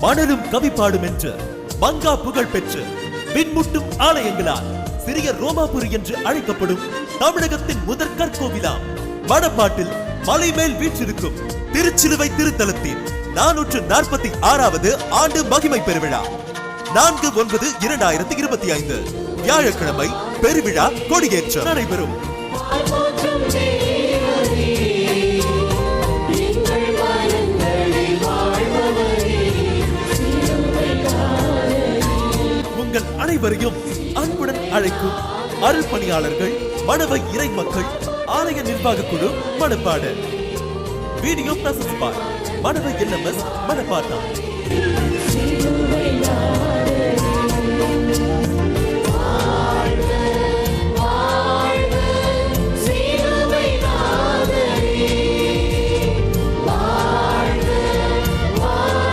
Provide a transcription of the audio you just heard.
மணலும் கவிப்பாடும் என்று மங்கா புகழ் பெற்று மின்முட்டும் ஆலயங்களால் சிறிய ரோமாபுரி என்று அழைக்கப்படும் தமிழகத்தின் முதற் கற்கோவிலாம் வடபாட்டில் மலைமேல் வீற்றிருக்கும் திருச்சிலுவை திருத்தலத்தின் நானூற்று நாற்பத்தி ஆறாவது ஆண்டு மகிமை பெருவிழா. நான்கு ஒன்பது இரண்டாயிரத்தி இருபத்தி ஐந்து. வியாழக்கிழமை பெருவிழா கொடியேற்றம் நடைபெறும். அனைவரையும் அன்புடன் அழைக்கும் அருள் பணியாளர்கள் மனவ இறை மக்கள் ஆலய நிர்வாக குழு மனப்பாடு. வீடியோ ப்ராசஸ் பார் மணவை எல்எம்எஸ் மணப்பாட்டம்